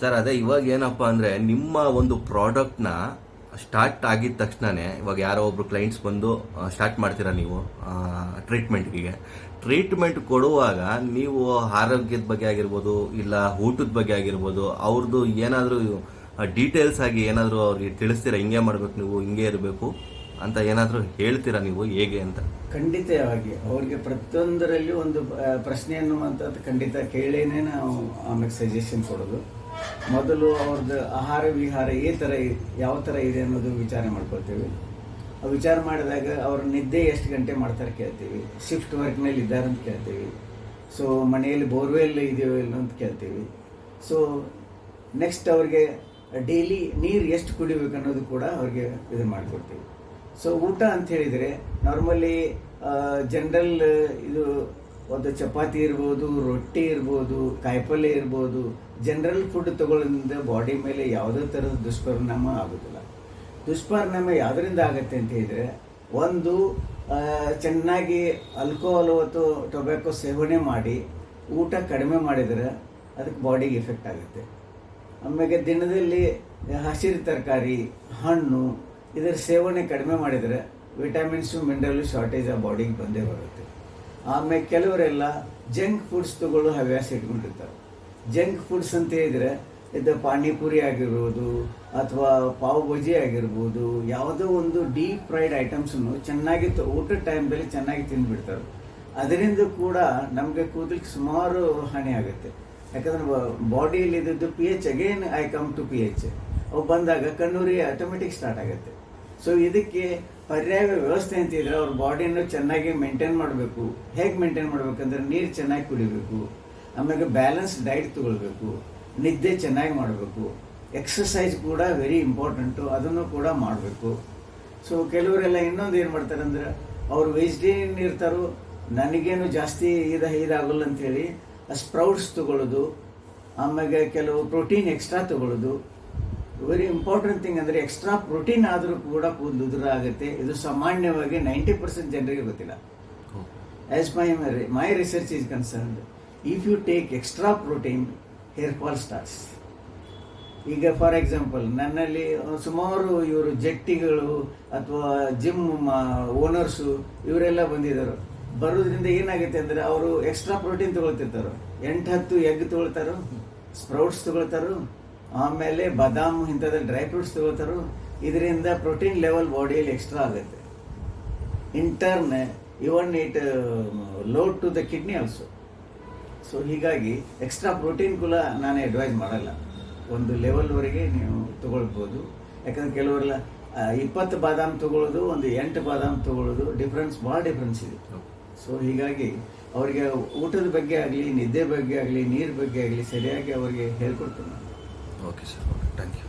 Sir, ಅದೇ ಇವಾಗ ಏನಪ್ಪ ಅಂದರೆ ನಿಮ್ಮ ಒಂದು ಪ್ರಾಡಕ್ಟ್ನ ಸ್ಟಾರ್ಟ್ ಆಗಿದ ತಕ್ಷಣನೇ ಇವಾಗ ಯಾರೋ ಒಬ್ರು ಕ್ಲೈಂಟ್ಸ್ ಬಂದು ಸ್ಟಾರ್ಟ್ ಮಾಡ್ತೀರಾ ನೀವು ಟ್ರೀಟ್ಮೆಂಟ್ಗೆ ಟ್ರೀಟ್ಮೆಂಟ್ ಕೊಡುವಾಗ ನೀವು ಆರೋಗ್ಯದ ಬಗ್ಗೆ ಆಗಿರ್ಬೋದು, ಇಲ್ಲ ಊಟದ ಬಗ್ಗೆ ಆಗಿರ್ಬೋದು ಅವ್ರದ್ದು ಏನಾದರೂ ಡೀಟೇಲ್ಸ್ ಆಗಿ ಏನಾದರೂ ಅವ್ರಿಗೆ ತಿಳಿಸ್ತೀರಾ? ಹಿಂಗೆ ಮಾಡ್ಬೇಕು ನೀವು, ಹಿಂಗೆ ಇರಬೇಕು ಅಂತ ಏನಾದರೂ ಹೇಳ್ತೀರಾ ನೀವು, ಹೇಗೆ ಅಂತ? ಖಂಡಿತವಾಗಿ. ಅವ್ರಿಗೆ ಪ್ರತಿಯೊಂದರಲ್ಲಿ ಒಂದು ಪ್ರಶ್ನೆ ಅನ್ನುವಂಥದ್ದು ಖಂಡಿತ ಕೇಳೇನೆ ನಾವು ಆಮೇಲೆ ಸಜೆಷನ್ ಕೊಡೋದು. ಮೊದಲು ಅವ್ರದ್ದು ಆಹಾರ ವಿಹಾರ ಈ ಥರ ಯಾವ ಥರ ಇದೆ ಅನ್ನೋದು ವಿಚಾರ ಮಾಡ್ಕೊಳ್ತೀವಿ. ವಿಚಾರ ಮಾಡಿದಾಗ ಅವ್ರ ನಿದ್ದೆ ಎಷ್ಟು ಗಂಟೆ ಮಾಡ್ತಾರೆ ಕೇಳ್ತೀವಿ. ಶಿಫ್ಟ್ ವರ್ಕ್ನಲ್ಲಿ ಇದ್ದಾರೆ ಅಂತ ಕೇಳ್ತೀವಿ. ಸೊ ಮನೆಯಲ್ಲಿ ಬೋರ್ವೆಲ್ ಇದೆಯೋ ಇಲ್ಲ ಅಂತ ಕೇಳ್ತೀವಿ. ಸೊ ನೆಕ್ಸ್ಟ್ ಅವ್ರಿಗೆ ಡೈಲಿ ನೀರು ಎಷ್ಟು ಕುಡಿಬೇಕು ಅನ್ನೋದು ಕೂಡ ಅವ್ರಿಗೆ ಇದು ಮಾಡಿಕೊಡ್ತೀವಿ. ಸೊ ಊಟ ಅಂತ ಹೇಳಿದರೆ ನಾರ್ಮಲಿ ಜನರಲ್ ಇದು ಒಂದು ಚಪಾತಿ ಇರ್ಬೋದು, ರೊಟ್ಟಿ ಇರ್ಬೋದು ಕಾಯಿಪಲ್ಯ ಇರ್ಬೋದು ಜನರಲ್ ಫುಡ್ ತಗೊಳ್ಳೋದ್ರಿಂದ ಬಾಡಿ ಮೇಲೆ ಯಾವುದೇ ಥರದ ದುಷ್ಪರಿಣಾಮ ಆಗೋದಿಲ್ಲ. ದುಷ್ಪರಿಣಾಮ ಯಾವುದರಿಂದ ಆಗುತ್ತೆ ಅಂತ ಹೇಳಿದರೆ, ಒಂದು ಚೆನ್ನಾಗಿ ಆಲ್ಕೋಹಾಲ್ ಮತ್ತು ಟೊಬ್ಯಾಕೋ ಸೇವನೆ ಮಾಡಿ, ಊಟ ಕಡಿಮೆ ಮಾಡಿದರೆ ಅದಕ್ಕೆ ಬಾಡಿಗೆ ಎಫೆಕ್ಟ್ ಆಗುತ್ತೆ. ಆಮೇಲೆ ದಿನದಲ್ಲಿ ಹಸಿರು ತರಕಾರಿ, ಹಣ್ಣು, ಇದರ ಸೇವನೆ ಕಡಿಮೆ ಮಾಡಿದರೆ ವಿಟಮಿನ್ಸು ಮಿನರಲ್ ಶಾರ್ಟೇಜ್ ಆ ಬಾಡಿಗೆ ಬಂದೇ ಬರುತ್ತೆ. ಆಮೇಲೆ ಕೆಲವರೆಲ್ಲ ಜಂಕ್ ಫುಡ್ಸ್ ತಗೊಳ್ಳೋ ಹವ್ಯಾಸ ಇಟ್ಕೊಂಡಿರ್ತಾರೆ. ಜಂಕ್ ಫುಡ್ಸ್ ಅಂತ ಹೇಳಿದರೆ ಇದು ಪಾನಿಪುರಿ ಆಗಿರ್ಬೋದು ಅಥವಾ ಪಾವ್ ಬಜಿ ಆಗಿರ್ಬೋದು, ಯಾವುದೋ ಒಂದು ಡೀಪ್ ಫ್ರೈಡ್ ಐಟಮ್ಸನ್ನು ಚೆನ್ನಾಗಿ ಊಟದ ಟೈಮ್ದಲ್ಲಿ ಚೆನ್ನಾಗಿ ತಿಂದ್ಬಿಡ್ತಾರೆ. ಅದರಿಂದ ಕೂಡ ನಮಗೆ ಕೂದಲಿಗೆ ಸುಮಾರು ಹಾನಿ ಆಗುತ್ತೆ. ಯಾಕಂದ್ರೆ ಬಾಡಿಯಲ್ಲಿ ಇದ್ದದ್ದು P H again I come to P H ಅವು ಬಂದಾಗ ಕಣ್ಣೂರಿ ಆಟೋಮೆಟಿಕ್ ಸ್ಟಾರ್ಟ್ ಆಗುತ್ತೆ. ಸೊ ಇದಕ್ಕೆ ಪರ್ಯಾಯ ವ್ಯವಸ್ಥೆ ಅಂತ ಇದ್ರೆ ಅವ್ರ ಬಾಡಿಯನ್ನು ಚೆನ್ನಾಗಿ ಮೇಂಟೈನ್ ಮಾಡಬೇಕು. ಹೇಗೆ ಮೇಂಟೈನ್ ಮಾಡಬೇಕಂದ್ರೆ ನೀರು ಚೆನ್ನಾಗಿ ಕುಡಿಬೇಕು. ಆಮೇಲೆ ಬ್ಯಾಲೆನ್ಸ್ ಡೈಟ್ ತಗೊಳ್ಬೇಕು. ನಿದ್ದೆ ಚೆನ್ನಾಗಿ ಮಾಡಬೇಕು. ಎಕ್ಸಸೈಸ್ ಕೂಡ ವೆರಿ ಇಂಪಾರ್ಟೆಂಟು ಅದನ್ನು ಕೂಡ ಮಾಡಬೇಕು. ಸೊ ಕೆಲವರೆಲ್ಲ ಇನ್ನೊಂದು ಏನು ಮಾಡ್ತಾರೆ ಅಂದ್ರೆ, ಅವ್ರು ವೆಜಿಟೇರಿಯನ್ ಇರ್ತಾರೋ, ನನಗೇನು ಜಾಸ್ತಿ ಇದ, ಇದಾಗಲ್ಲ ಅಂತೇಳಿ ಸ್ಪ್ರೌಟ್ಸ್ ತಗೊಳ್ಳೋದು ಆಮೇಲೆ ಕೆಲವು ಪ್ರೋಟೀನ್ ಎಕ್ಸ್ಟ್ರಾ ತಗೊಳ್ಳೋದು ವೆರಿ ಇಂಪಾರ್ಟೆಂಟ್ ಥಿಂಗ್ ಅಂದರೆ ಎಕ್ಸ್ಟ್ರಾ ಪ್ರೋಟೀನ್ ಆದರೂ ಕೂಡ ಕೂದಲು ಉದುರ ಆಗುತ್ತೆ ಇದು ಸಾಮಾನ್ಯವಾಗಿ ನೈಂಟಿ ಪರ್ಸೆಂಟ್ ಜನರಿಗೆ ಗೊತ್ತಿಲ್ಲ. As my my research is concerned if you take extra protein hair fall starts ಈಗ ಫಾರ್ ಎಕ್ಸಾಂಪಲ್ ನನ್ನಲ್ಲಿ ಸುಮಾರು ಇವರು ಜಟ್ಟಿಗಳು ಅಥವಾ ಜಿಮ್ ಓನರ್ಸು ಇವರೆಲ್ಲ ಬಂದಿದ್ದಾರೆ. ಬರೋದ್ರಿಂದ ಏನಾಗುತ್ತೆ ಅಂದರೆ ಅವರು ಎಕ್ಸ್ಟ್ರಾ ಪ್ರೋಟೀನ್ ತೊಗೊಳ್ತಿರ್ತಾರೆ. ಎಂಟು ಹತ್ತು ಎಗ್ ತೊಗೊಳ್ತಾರೋ ಸ್ಪ್ರೌಟ್ಸ್ ತಗೊಳ್ತಾರೋ ಆಮೇಲೆ ಬಾದಾಮ್ ಇಂಥದ್ದು ಡ್ರೈ ಫ್ರೂಟ್ಸ್ ತಗೋತಾರು ಇದರಿಂದ ಪ್ರೋಟೀನ್ ಲೆವೆಲ್ ಬಾಡಿಯಲ್ಲಿ ಎಕ್ಸ್ಟ್ರಾ ಆಗುತ್ತೆ. Intern turn even it load to the kidney also so ಹೀಗಾಗಿ ಎಕ್ಸ್ಟ್ರಾ ಪ್ರೋಟೀನ್ ಕೂಡ ನಾನು ಅಡ್ವೈಸ್ ಮಾಡಲ್ಲ. ಒಂದು ಲೆವೆಲ್ವರೆಗೆ ನೀವು ತಗೊಳ್ಬೋದು. ಯಾಕಂದ್ರೆ ಕೆಲವರೆಲ್ಲ ಇಪ್ಪತ್ತು ಬಾದಾಮ್ ತಗೊಳ್ಳೋದು ಒಂದು ಎಂಟು ಬಾದಾಮ್ ತಗೊಳ್ಳೋದು ಡಿಫ್ರೆನ್ಸ್ ಭಾಳ ಡಿಫ್ರೆನ್ಸ್ ಇದೆ. ಸೊ ಹೀಗಾಗಿ ಅವರಿಗೆ ಊಟದ ಬಗ್ಗೆ ಆಗಲಿ ನಿದ್ದೆ ಬಗ್ಗೆ ಆಗಲಿ ನೀರು ಬಗ್ಗೆ ಆಗಲಿ ಸರಿಯಾಗಿ ಅವರಿಗೆ ಹೇಳ್ಕೊಡ್ತೀನಿ. ನಾನು okay sir okay thank you